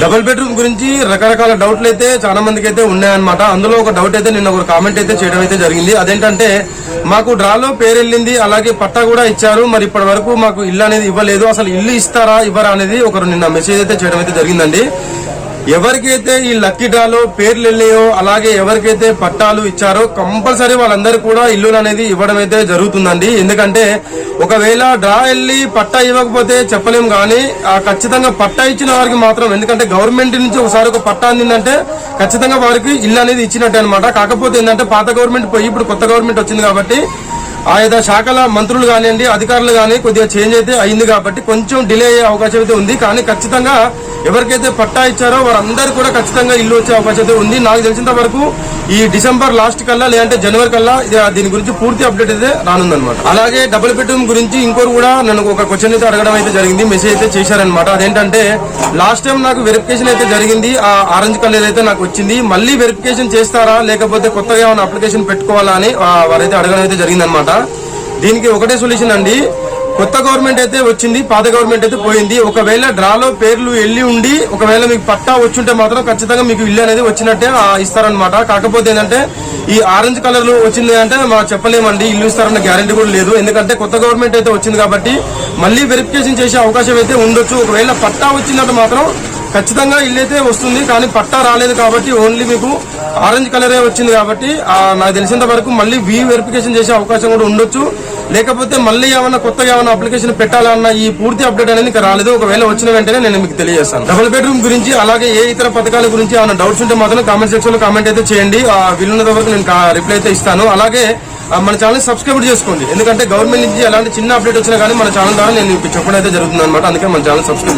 Double bedroom గురించి రకరకాల డౌట్లు అయితే చాలా మందికి అయితే ఉన్నాయన్నమాట. అందులో ఒక డౌట్ అయితే నిన్న ఒక కామెంట్ అయితే చేయడం అయితే జరిగింది. అదేంటంటే మాకు డ్రాలో పేరు వెళ్ళింది అలాగే పట్టా కూడా ఇచ్చారు. మరి ఇప్పటి వరకు మాకు ఇల్లు అనేది ఇవ్వలేదు. అసలు ఇల్లు ఇస్తారా ఇవ్వరా అనేది ఒకరు నిన్న మెసేజ్ అయితే చేయడం అయితే జరిగిందండి. ఎవరికైతే ఈ లక్కీ డ్రాలో పేర్లు వెళ్ళాయో అలాగే ఎవరికైతే పట్టాలు ఇచ్చారో కంపల్సరీ వాళ్ళందరూ కూడా ఇల్లు అనేది ఇవ్వడం అయితే జరుగుతుందండి. ఎందుకంటే ఒకవేళ డ్రా వెళ్ళి పట్టా ఇవ్వకపోతే చెప్పలేము కానీ ఖచ్చితంగా పట్టా ఇచ్చిన వారికి మాత్రం ఎందుకంటే గవర్నమెంట్ నుంచి ఒకసారి ఒక పట్టా అందిందంటే ఖచ్చితంగా వారికి ఇల్లు అనేది ఇచ్చినట్టే అనమాట కాకపోతే ఏంటంటే పాత గవర్నమెంట్ పోయి ఇప్పుడు కొత్త గవర్నమెంట్ వచ్చింది కాబట్టి ఆయా శాఖల మంత్రులు కానివ్వండి అధికారులు కానీ కొద్దిగా చేంజ్ అయితే అయింది కాబట్టి కొంచెం డిలే అయ్యే అవకాశం అయితే ఉంది. కానీ ఖచ్చితంగా ఎవరికైతే పట్టా ఇచ్చారో వారందరూ కూడా ఖచ్చితంగా ఇల్లు వచ్చే అవకాశం అయితే ఉంది. నాకు తెలిసినంత వరకు ఈ డిసెంబర్ లాస్ట్ కల్లా లేదంటే జనవరి కల్లా ఇది- దీని గురించి పూర్తి అప్డేట్ అయితే రానుందనమాట అలాగే డబుల్ బెడ్రూమ్ గురించి ఇంకోరు కూడా నన్ను ఒక క్వశ్చన్ అయితే అడగడం అయితే జరిగింది. మెసేజ్ అయితే చేశారనమాట అదేంటంటే లాస్ట్ టైం నాకు వెరిఫికేషన్ అయితే జరిగింది. ఆ ఆరెంజ్ కలర్ అయితే నాకు వచ్చింది. మళ్ళీ వెరిఫికేషన్ చేస్తారా లేకపోతే కొత్తగా ఏమైనా అప్లికేషన్ పెట్టుకోవాలా అని వారైతే అడగడం అయితే జరిగిందనమాట దీనికి ఒకటే సొల్యూషన్ అండి. కొత్త గవర్నమెంట్ అయితే వచ్చింది పాత గవర్నమెంట్ అయితే పోయింది. ఒకవేళ డ్రాలో పేర్లు వెళ్ళి ఉండి ఒకవేళ మీకు పట్టా వచ్చుంటే మాత్రం ఖచ్చితంగా మీకు ఇల్లు అనేది వచ్చినట్టే ఇస్తారనమాట కాకపోతే ఏంటంటే ఈ ఆరెంజ్ కలర్ వచ్చింది అంటే మా చెప్పలేమండి. ఇల్లు ఇస్తారన్న గ్యారంటీ కూడా లేదు. ఎందుకంటే కొత్త గవర్నమెంట్ అయితే వచ్చింది కాబట్టి మళ్ళీ వెరిఫికేషన్ చేసే అవకాశం అయితే ఉండొచ్చు. ఒకవేళ పట్టా వచ్చిందంటే మాత్రం ఖచ్చితంగా ఇల్లు అయితే వస్తుంది కానీ పట్టా రాలేదు కాబట్టి ఓన్లీ మీకు ఆరెంజ్ కలరే వచ్చింది కాబట్టి నాకు తెలిసినంత వరకు మళ్ళీ వీ వెరిఫికేషన్ చేసే అవకాశం కూడా ఉండొచ్చు. లేకపోతే మళ్ళీ ఏమైనా కొత్తగా ఏమైనా అప్లికేషన్ పెట్టాలన్న ఈ పూర్తి అప్డేట్ అనేది ఇంకా రాలేదు. ఒకవేళ వచ్చిన వెంటనే నేను మీకు తెలియజేస్తాను. డబుల్ బెడ్రూమ్ గురించి అలాగే ఏ ఇతర పథకాల గురించి ఏమైనా డౌట్స్ ఉంటే మాత్రం కామెంట్ సెక్షన్లో కామెంట్ అయితే చేయండి. ఆ వీలున్నంత వరకు నేను రిప్లై అయితే ఇస్తాను. అలాగే మన ఛానల్ సబ్స్క్రైబ్ చేసుకోండి. ఎందుకంటే గవర్నమెంట్ నుంచి ఎలాంటి చిన్న అప్డేట్ వచ్చినా కానీ మన ఛానల్ ద్వారా నేను చెప్పడం అయితే జరుగుతుంది అనమాట అందుకే మన ఛానల్ సబ్స్క్రైబ్